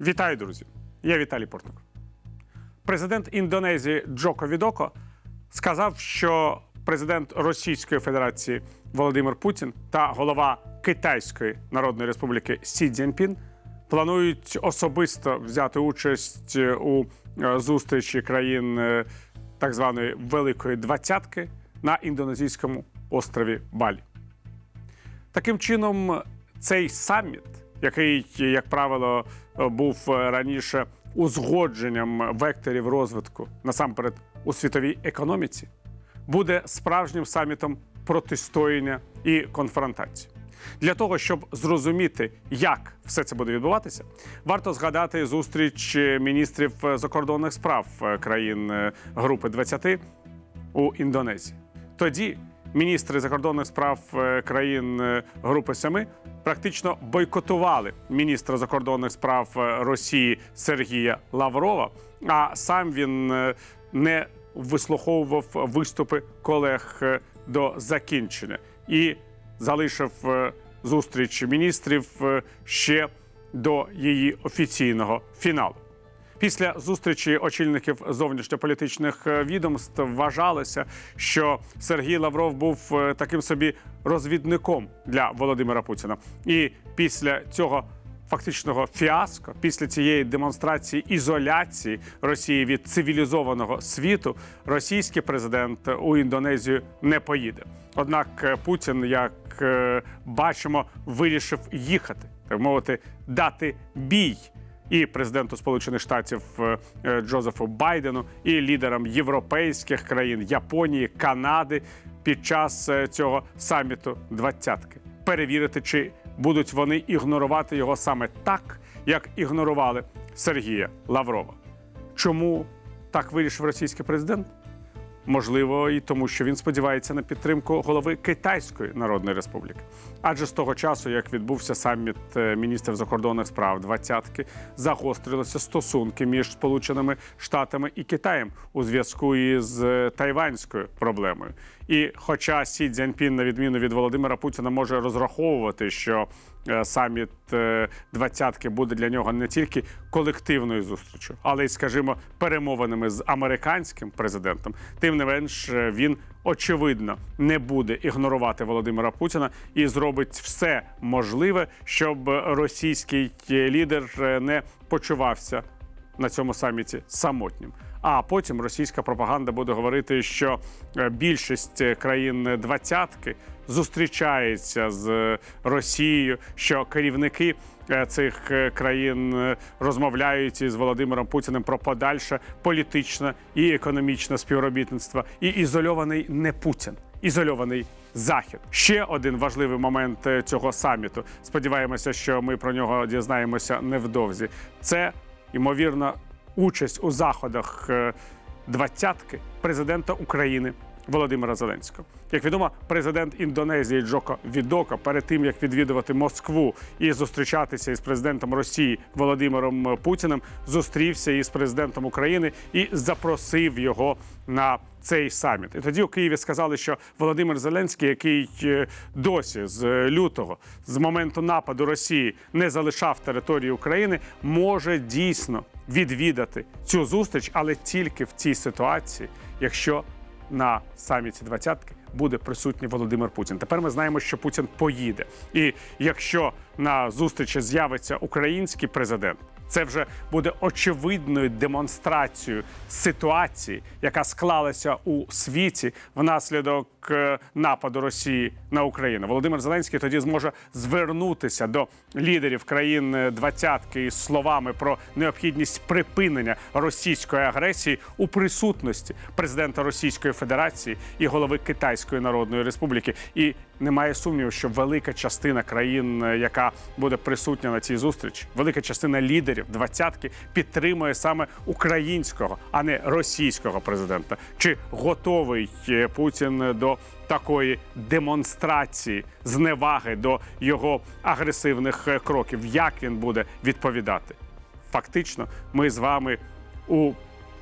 Вітаю, друзі! Я Віталій Портник. Президент Індонезії Джоко Відоко сказав, що президент Російської Федерації Володимир Путін та голова Китайської Народної Республіки Сі Цзіньпін планують особисто взяти участь у е, зустрічі країн е, так званої Великої Двадцятки на індонезійському острові Балі. Таким чином, цей саміт, який, як правило, був раніше узгодженням векторів розвитку насамперед у світовій економіці, буде справжнім самітом протистояння і конфронтації. Для того щоб зрозуміти, як все це буде відбуватися, варто згадати зустріч міністрів закордонних справ країн е, Групи 20 у Індонезії. Тоді міністри закордонних справ е, країн е, Групи Семи практично бойкотували міністра закордонних справ е, Росії Сергія Лаврова. А сам він не вислуховував виступи колег до закінчення і залишив зустріч міністрів ще до її офіційного фіналу. Після зустрічі очільників зовнішньополітичних е, відомств вважалося, що Сергій Лавров був е, таким собі розвідником для Володимира Путіна. І після цього фактичного фіаско, після цієї демонстрації ізоляції Росії від цивілізованого світу, російський президент у Індонезію не поїде. Однак е, Путін, як бачимо, вирішив їхати, так мовити, дати бій і президенту Сполучених Штатів е, е, Джозефу Байдену, і лідерам європейських країн Японії, Канади під час е, цього саміту двадцятки перевірити, чи будуть вони ігнорувати його саме так, як ігнорували Сергія Лаврова. Чому так вирішив російський президент? Можливо, і тому, що він сподівається на підтримку голови Китайської Народної Республіки. Адже з того часу, як відбувся саміт е, міністрів закордонних справ двадцятки, загострилися стосунки між Сполученими Штатами і Китаєм у зв'язку із е, тайванською проблемою. І хоча Сі Цзяньпін, на відміну від Володимира Путіна, може розраховувати, що е, саміт двадцятки буде для нього не тільки колективною зустрічю, але й, скажімо, перемовинами з американським президентом, тим не менш е, він очевидно не буде ігнорувати Володимира Путіна і зробить все можливе, щоб російський лідер е, не почувався на цьому саміті самотнім. А потім російська пропаганда буде говорити, що е, більшість е, країн двадцятки зустрічається з е, Росією, що керівники цих країн розмовляють із Володимиром Путіним про подальше політичне і економічне співробітництво. І ізольований не Путін, ізольований. Захід ще один важливий момент цього саміту. Сподіваємося, що ми про нього дізнаємося невдовзі. Це ймовірно участь у заходах е, двадцятки президента України Володимира Зеленського. Як відомо, президент Індонезії Джоко Відоко перед тим як відвідувати Москву і зустрічатися із президентом Росії Володимиром Путіним, зустрівся із президентом України і запросив його на цей саміт. І тоді у Києві сказали, що Володимир Зеленський, який е, досі з лютого, з моменту нападу Росії, не залишав території України, може дійсно відвідати цю зустріч, але тільки в цій ситуації, якщо на саміті двадцятки буде присутній Володимир Путін. Тепер ми знаємо, що Путін поїде. І якщо на зустрічі з'явиться український президент, це вже буде очевидною демонстрацією ситуації, яка склалася у світі внаслідок е, нападу Росії на Україну. Володимир Зеленський тоді зможе звернутися до лідерів країн е, двадцятки із словами про необхідність припинення російської агресії у присутності президента Російської Федерації і голови Китайської Народної Республіки. І немає сумніву, що велика частина країн, е, яка буде присутня на цій зустрічі, велика частина лідерів двадцятки підтримує саме українського, а не російського президента. Чи готовий е, Путін до такої демонстрації зневаги до його агресивних е, кроків? Як він буде відповідати? Фактично, ми з вами у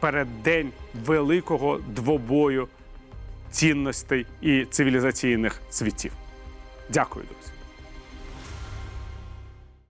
переддень великого двобою цінностей і цивілізаційних світів. Дякую, друзі.